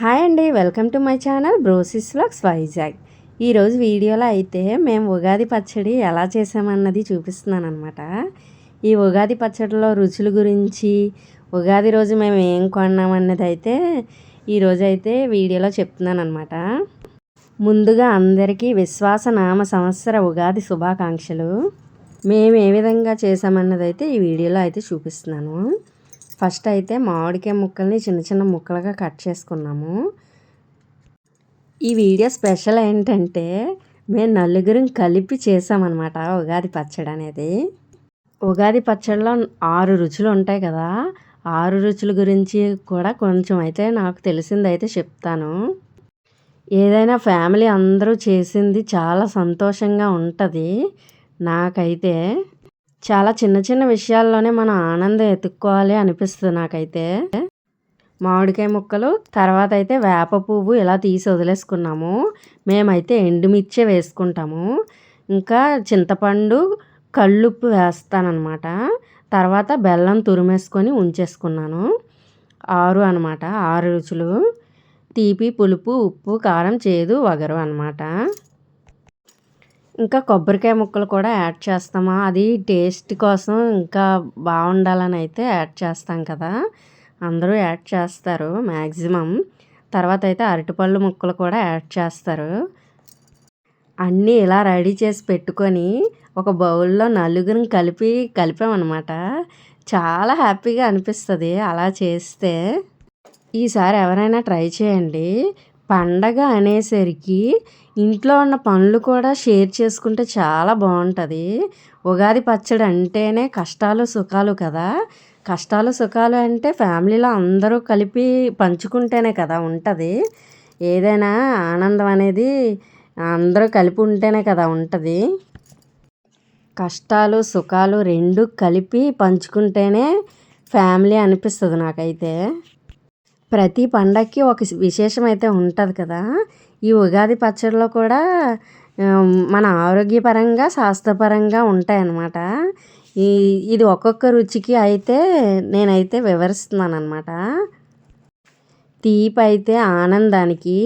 Hi అండి welcome to my channel Brosis vlogs Vizag. ఈరోజు వీడియోలో అయితే మేము ఉగాది పచ్చడి ఎలా చేసామన్నది చూపిస్తున్నాను అనమాట ఈ ఉగాది పచ్చడిలో రుచుల గురించి ఉగాది రోజు మేము ఏం కొన్నామన్నది అయితే ఈరోజు అయితే వీడియోలో చెప్తున్నాను అనమాట ముందుగా అందరికీ విశ్వాస నామ సంవత్సర ఉగాది శుభాకాంక్షలు. మేము ఏ విధంగా చేసామన్నది అయితే ఈ వీడియోలో అయితే చూపిస్తున్నాను. ఫస్ట్ అయితే మామిడికాయ ముక్కల్ని చిన్న చిన్న ముక్కలుగా కట్ చేసుకున్నాము. ఈ వీడియో స్పెషల్ ఏంటంటే మేము నలుగురం కలిపి చేసామన్నమాట ఉగాది పచ్చడి అనేది. ఉగాది పచ్చడిలో ఆరు రుచులు ఉంటాయి కదా ఆరు రుచుల గురించి కూడా కొంచెం అయితే నాకు తెలిసిందైతే చెప్తాను. ఏదైనా ఫ్యామిలీ అందరూ చేసింది చాలా సంతోషంగా ఉంటుంది. నాకైతే చాలా చిన్న చిన్న విషయాల్లోనే మనం ఆనందం ఎత్తుక్కోవాలి అనిపిస్తుంది నాకైతే. మామిడికాయ ముక్కలు తర్వాత అయితే వేప పువ్వు ఇలా తీసి వదిలేసుకున్నాము. మేమైతే ఎండుమిర్చే వేసుకుంటాము. ఇంకా చింతపండు కళ్ళుప్పు వేస్తానమాట తర్వాత బెల్లం తురిమేసుకొని ఉంచేసుకున్నాను. ఆరు అనమాట ఆరు రుచులు. తీపి పులుపు ఉప్పు కారం చేదు వగరు అనమాట ఇంకా కొబ్బరికాయ ముక్కలు కూడా యాడ్ చేస్తాము? అది టేస్ట్ కోసం ఇంకా బాగుండాలని అయితే యాడ్ చేస్తాం కదా. అందరూ యాడ్ చేస్తారు మ్యాక్సిమం తర్వాత అయితే అరటిపళ్ళు ముక్కలు కూడా యాడ్ చేస్తారు. అన్నీ ఇలా రెడీ చేసి పెట్టుకొని ఒక బౌల్లో నలుగురిని కలిపి కలిపామన్నమాట. చాలా హ్యాపీగా అనిపిస్తుంది అలా చేస్తే. ఈసారి ఎవరైనా ట్రై చేయండి. పండగ అనేసరికి ఇంట్లో ఉన్న పనులు కూడా షేర్ చేసుకుంటే చాలా బాగుంటుంది. ఉగాది పచ్చడి అంటేనే కష్టాలు సుఖాలు కదా. కష్టాలు సుఖాలు అంటే ఫ్యామిలీలో అందరూ కలిపి పంచుకుంటేనే కదా ఉంటుంది. ఏదైనా ఆనందం అనేది అందరూ కలిపి ఉంటేనే కదా ఉంటుంది. కష్టాలు సుఖాలు రెండు కలిపి పంచుకుంటేనే ఫ్యామిలీ అనిపిస్తుంది నాకైతే. ప్రతి పండక్కి ఒక విశేషం అయితే ఉంటుంది కదా. ఈ ఉగాది పచ్చడిలో కూడా మన ఆరోగ్యపరంగా శాస్త్రపరంగా ఉంటాయన్నమాట. ఈ ఇది ఒక్కొక్క రుచికి అయితే నేనైతే వివరిస్తున్నాను అనమాట తీపి అయితే ఆనందానికి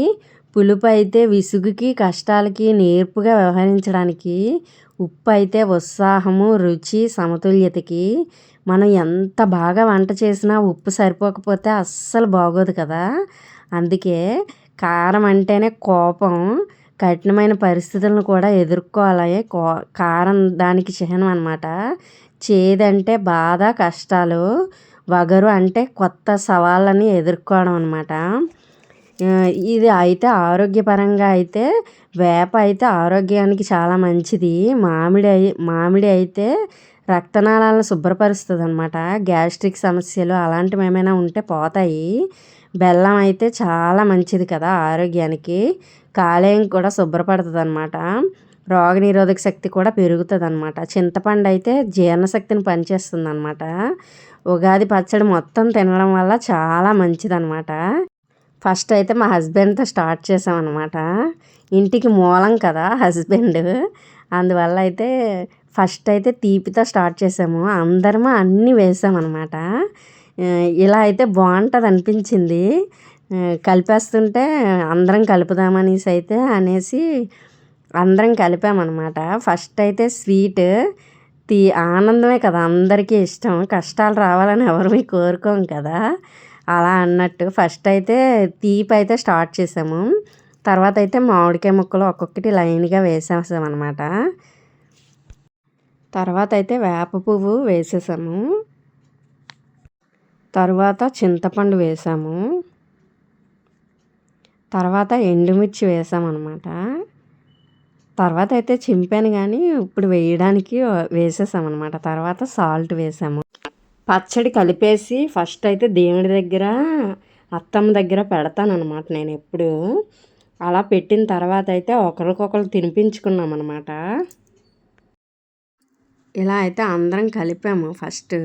పులుపు అయితే విసుగుకి కష్టాలకి నేర్పుగా వ్యవహరించడానికి ఉప్పు అయితే ఉత్సాహము రుచి సమతుల్యతకి మనం ఎంత బాగా వంట చేసినా ఉప్పు సరిపోకపోతే అస్సలు బాగోదు కదా. అందుకే కారం అంటేనే కోపం. కఠినమైన పరిస్థితులను కూడా ఎదుర్కోవాలి కో కారం దానికి చిహ్నం అనమాట చేదంటే బాధ కష్టాలు. వగరు అంటే కొత్త సవాళ్ళని ఎదుర్కోవడం అనమాట ఇది అయితే ఆరోగ్యపరంగా అయితే వేప అయితే ఆరోగ్యానికి చాలా మంచిది. మామిడి మామిడి అయితే రక్తనాళాలను శుభ్రపరుస్తుంది అనమాట గ్యాస్ట్రిక్ సమస్యలు అలాంటివి ఏమైనా ఉంటే పోతాయి. బెల్లం అయితే చాలా మంచిది కదా ఆరోగ్యానికి. కాలేయం కూడా శుభ్రపడుతుంది అనమాట రోగనిరోధక శక్తి కూడా పెరుగుతుంది అనమాట చింతపండు అయితే జీర్ణశక్తిని పనిచేస్తుంది అనమాట ఉగాది పచ్చడి మొత్తం తినడం వల్ల చాలా మంచిదనమాట ఫస్ట్ అయితే మా హస్బెండ్తో స్టార్ట్ చేసామన్నమాట. ఇంటికి మూలం కదా హస్బెండ్. అందువల్ల అయితే ఫస్ట్ అయితే తీపితో స్టార్ట్ చేసాము. అందరము అన్నీ వేసామన్నమాట. ఇలా అయితే బాగుంటుంది అనిపించింది. కలిపేస్తుంటే అందరం కలుపుదామనేసి అయితే అనేసి అందరం కలిపామన్నమాట. ఫస్ట్ అయితే స్వీట్ తీ ఆనందమే కదా అందరికీ ఇష్టం. కష్టాలు రావాలని ఎవరిని కోరుకోం కదా. అలా అన్నట్టు ఫస్ట్ అయితే తీపి అయితే స్టార్ట్ చేసాము. తర్వాత అయితే మామిడికాయ ముక్కలు ఒక్కొక్కటి లైన్గా వేసేసామన్నమాట. తర్వాత అయితే వేప పువ్వు వేసేసాము. తర్వాత చింతపండు వేసాము. తర్వాత ఎండుమిర్చి వేసామన్నమాట. తర్వాత అయితే చింపాను కానీ ఇప్పుడు వేయడానికి వేసేసామన్నమాట. తర్వాత సాల్ట్ వేసాము. పచ్చడి కలిపేసి ఫస్ట్ అయితే దేవుడి దగ్గర అత్తమ్మ దగ్గర పెడతానమాట నేను ఎప్పుడు. అలా పెట్టిన తర్వాత అయితే ఒకరికొకరు తినిపించుకున్నాం అనమాట ఇలా అయితే అందరం కలిపాము ఫస్ట్.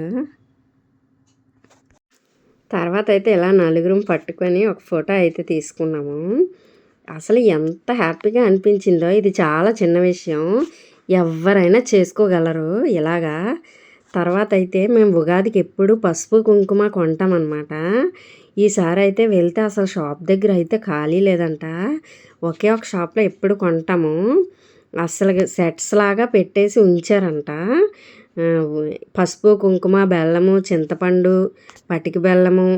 తర్వాత అయితే ఇలా నలుగురం పట్టుకొని ఒక ఫోటో అయితే తీసుకున్నాము. అసలు ఎంత హ్యాపీగా అనిపించిందో ఇది చాలా చిన్న విషయం. ఎవరైనా చేసుకోగలరు ఇలాగా. తర్వాత అయితే మేము ఉగాదికి ఎప్పుడు పసుపు కుంకుమ కొంటామన్నమాట. ఈసారి అయితే వెళ్తే అసలు షాప్ దగ్గర అయితే ఖాళీ లేదంట. ఒకే ఒక షాప్లో ఎప్పుడు కొంటాము. అసలు సెట్స్ లాగా పెట్టేసి ఉంచారంట. పసుపు కుంకుమ బెల్లము చింతపండు పటిక బెల్లము.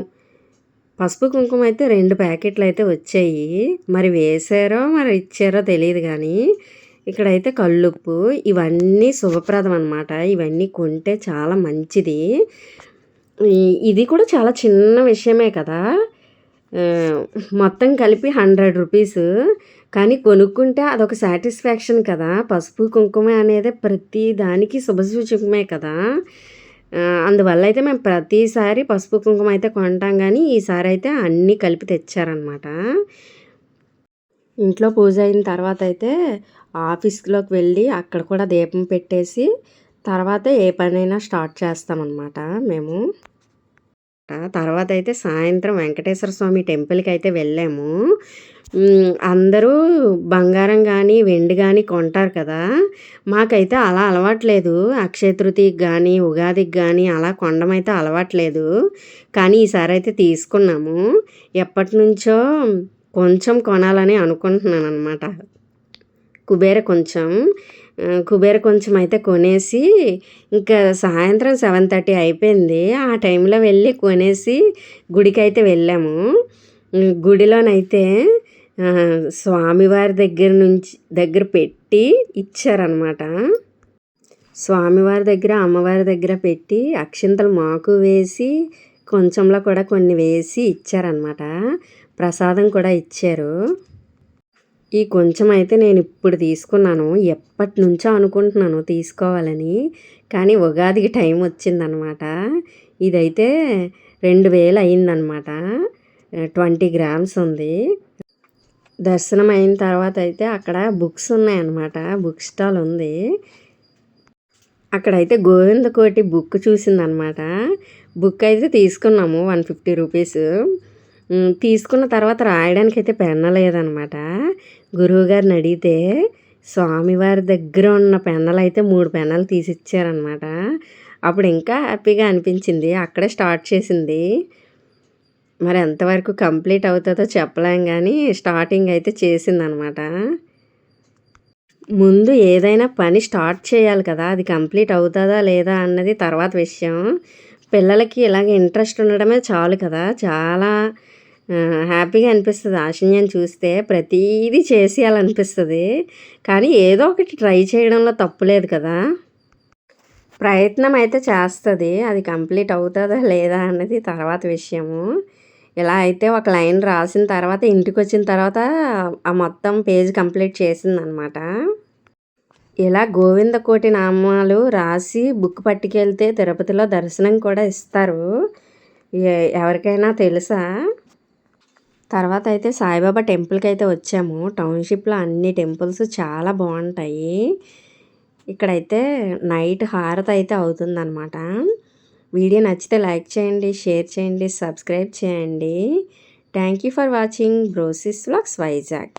పసుపు కుంకుమ అయితే రెండు ప్యాకెట్లు అయితే వచ్చాయి. మరి వేసారో మరి ఇచ్చారో తెలియదు కానీ ఇక్కడైతే కల్లుప్పు ఇవన్నీ శుభప్రదం అనమాట ఇవన్నీ కొంటే చాలా మంచిది. ఇది కూడా చాలా చిన్న విషయమే కదా. మొత్తం కలిపి హండ్రెడ్ రూపీస్. కానీ కొనుక్కుంటే అదొక సాటిస్ఫాక్షన్ కదా. పసుపు కుంకుమ అనేది ప్రతి దానికి శుభసూచకమే కదా. అందువల్ల అయితే మేము ప్రతిసారి పసుపు కుంకుమ అయితే కొంటాం కానీ ఈసారి అయితే అన్నీ కలిపి తెచ్చారనమాట ఇంట్లో పూజ అయిన తర్వాత అయితే ఆఫీస్లోకి వెళ్ళి అక్కడ కూడా దీపం పెట్టేసి తర్వాత ఏ పనైనా స్టార్ట్ చేస్తామన్నమాట మేము. తర్వాత అయితే సాయంత్రం వెంకటేశ్వర స్వామి టెంపుల్కి అయితే వెళ్ళాము అందరూ బంగారం కానీ వెండి కానీ కొంటారు కదా. మాకైతే అలా అలవాట్లేదు. అక్షయ తృతీయకి కానీ ఉగాదికి కానీ అలా కొండమైతే అలవాట్లేదు. కానీ ఈసారి అయితే తీసుకున్నాము. ఎప్పటి నుంచో కొంచెం కొనాలని అనుకుంటున్నాను అనమాట కుబేర కొంచెం. కుబేర కొంచెం అయితే కొనేసి ఇంకా సాయంత్రం సెవెన్ థర్టీ అయిపోయింది. ఆ టైంలో వెళ్ళి కొనేసి గుడికి అయితే వెళ్ళాము గుడిలోనైతే స్వామివారి దగ్గర నుంచి దగ్గర పెట్టి ఇచ్చారనమాట స్వామివారి దగ్గర అమ్మవారి దగ్గర పెట్టి అక్షింతలు మాకు వేసి కొంచెంలో కూడా కొన్ని వేసి ఇచ్చారనమాట ప్రసాదం కూడా ఇచ్చారు. ఈ కొంచెం అయితే నేను ఇప్పుడు తీసుకున్నాను. ఎప్పటి నుంచో అనుకుంటున్నాను తీసుకోవాలని. కానీ ఉగాదికి టైం వచ్చిందనమాట. ఇదైతే రెండు వేలు అయిందనమాట. ట్వంటీ గ్రామ్స్ ఉంది. దర్శనం అయిన తర్వాత అయితే అక్కడ బుక్స్ ఉన్నాయన్నమాట. బుక్ స్టాల్ ఉంది. అక్కడైతే గోవింద కోటి బుక్ చూసిందనమాట. బుక్ అయితే తీసుకున్నాము వన్ ఫిఫ్టీ రూపీస్. తీసుకున్న తర్వాత రాయడానికి అయితే పెన్న లేదనమాట గురువుగారిని అడిగితే స్వామివారి దగ్గర ఉన్న పెన్నలు అయితే మూడు పెన్నలు తీసిచ్చారనమాట అప్పుడు ఇంకా హ్యాపీగా అనిపించింది. అక్కడే స్టార్ట్ చేసింది. మరి ఎంతవరకు కంప్లీట్ అవుతుందో చెప్పలేం కానీ స్టార్టింగ్ అయితే చేసిందనమాట ముందు ఏదైనా పని స్టార్ట్ చేయాలి కదా అది కంప్లీట్ అవుతుందా లేదా అన్నది తర్వాత విషయం. పిల్లలకి ఇలాగ ఇంట్రెస్ట్ ఉండడమే చాలు కదా. చాలా హ్యాపీగా అనిపిస్తుంది. ఆశన్యం చూస్తే ప్రతీదీ చేసేయాలనిపిస్తుంది. కానీ ఏదో ఒకటి ట్రై చేయడంలో తప్పులేదు కదా. ప్రయత్నం అయితే చేస్తుంది. అది కంప్లీట్ అవుతుందా లేదా అన్నది తర్వాత విషయము. ఇలా అయితే ఒక లైన్ రాసిన తర్వాత ఇంటికి వచ్చిన తర్వాత ఆ మొత్తం పేజ్ కంప్లీట్ చేసిందనమాట. ఇలా గోవింద కోటి నామాలు రాసి బుక్ పట్టుకెళ్తే తిరుపతిలో దర్శనం కూడా ఇస్తారు. ఎవరికైనా తెలుసా? తర్వాత అయితే సాయిబాబా టెంపుల్కి అయితే వచ్చాము. టౌన్షిప్లో అన్ని టెంపుల్స్ చాలా బాగుంటాయి. ఇక్కడైతే నైట్ హారత అయితే అవుతుందన్నమాట. వీడియో నచ్చితే లైక్ చేయండి షేర్ చేయండి సబ్స్క్రైబ్ చేయండి. Thank you for watching. Brosis vlogs Vizag.